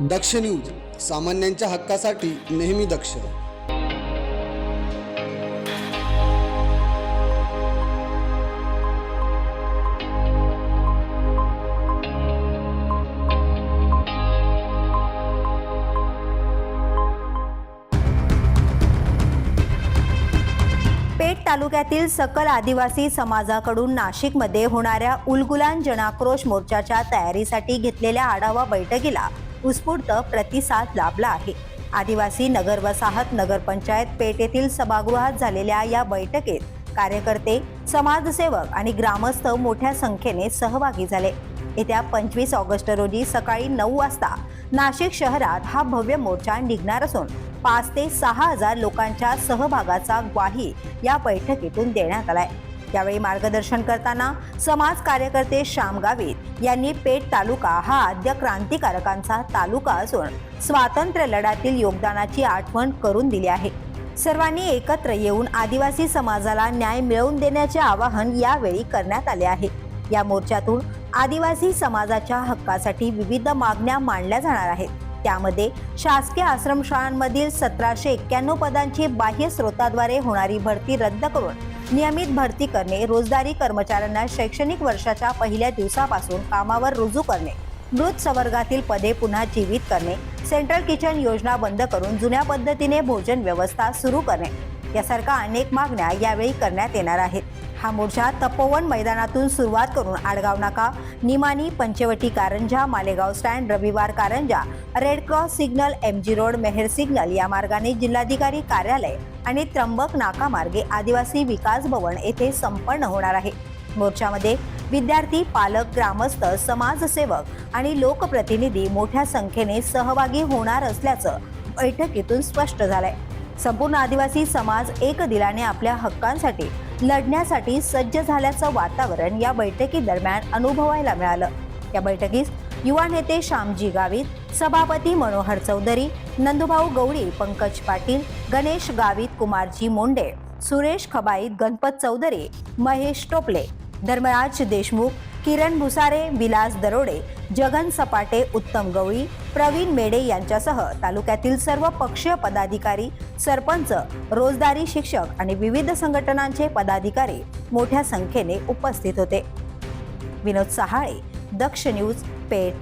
दक्ष news सामान्यांच्या हक्कासाठी नेहमी दक्ष. पेठ तालुक्यातील सकल आदिवासी समाजाकडून नाशिकमध्ये होणाऱ्या उलगुलान जनाक्रोश मोर्चाच्या तयारीसाठी घेतलेल्या आढावा बैठकीला उत्स्फूर्त प्रतिसाद लाभला आहे. आदिवासी नगर वसाहत नगरपंचायत पेठ येथील सभागृहात झालेल्या या बैठकीत कार्यकर्ते समाजसेवक आणि ग्रामस्थ मोठ्या संख्येने सहभागी झाले. येत्या पंचवीस ऑगस्ट रोजी सकाळी नऊ वाजता नाशिक शहरात हा भव्य मोर्चा निघणार असून पाच ते सहा हजार लोकांच्या सहभागाचा ग्वाही या बैठकीतून देण्यात आलाय. यावेळी मार्गदर्शन करताना समाज कार्यकर्ते श्याम गावित यांनी पेठ तालुका हा आद्य क्रांतिकारकांचा तालुका असून स्वातंत्र्य लढ्यातील योगदानाची आठवण करून दिली आहे. सर्वांनी एकत्र येऊन आदिवासी समाजाला न्याय मिळवून देण्याचे आवाहन यावेळी करण्यात आले आहे. या मोर्चातून आदिवासी समाजाच्या हक्कासाठी विविध मागण्या मांडल्या जाणार आहेत. त्यामध्ये शासकीय आश्रमशाळांमधील सतराशे एक्क्याण्णव पदांची बाह्य स्रोताद्वारे होणारी भरती रद्द करून नियमित भरती करणे रोजदारी कर्मचाऱ्यांना शैक्षणिक वर्षाच्या पहिल्या दिवसापासून कामावर रुजू करणे मृत संवर्गातील पदे पुन्हा जीवित करणे सेंट्रल किचन योजना बंद करून जुन्या पद्धतीने भोजन व्यवस्था सुरू करणे. यासारख्या अनेक मागण्या यावेळी करण्यात येणार आहेत. हा मोर्चा तपोवन मैदानातून सुरुवात करून Adgaon Naka Nimani Panchavati Karanja Malegaon stand Raviwar Karanja red cross signal M G road Mehar signal या मार्गाने जिल्हाधिकारी कार्यालय आणि त्र्यंबक नाका मार्गे आदिवासी विकास भवन येथे संपन्न होणार आहे. मोर्चामध्ये विद्यार्थी पालक ग्रामस्थ समाजसेवक आणि लोकप्रतिनिधी मोठ्या संख्येने सहभागी होणार असल्याचं बैठकीतून स्पष्ट झालंय. संपूर्ण आदिवासी समाज एक दिलाने आपल्या हक्कांसाठी लढण्यासाठी सज्ज झाल्याचं वातावरण या बैठकी दरम्यान अनुभवायला मिळालं. या बैठकीस युवा नेते श्यामजी गावित सभापती मनोहर चौधरी नंदुभाऊ गवळी पंकज पाटील गणेश गावित कुमारजी मोंडे सुरेश खबाईत गणपत चौधरी महेश टोपले धर्मराज देशमुख किरण भुसारे विलास दरोडे जगन सपाटे उत्तम गवळी प्रवीण मेडे यांच्यासह तालुक्यातील सर्व पक्षीय पदाधिकारी सरपंच रोजदारी शिक्षक आणि विविध संघटनांचे पदाधिकारी मोठ्या संख्येने उपस्थित होते. विनोद सहाळे दक्ष न्यूज पेठ.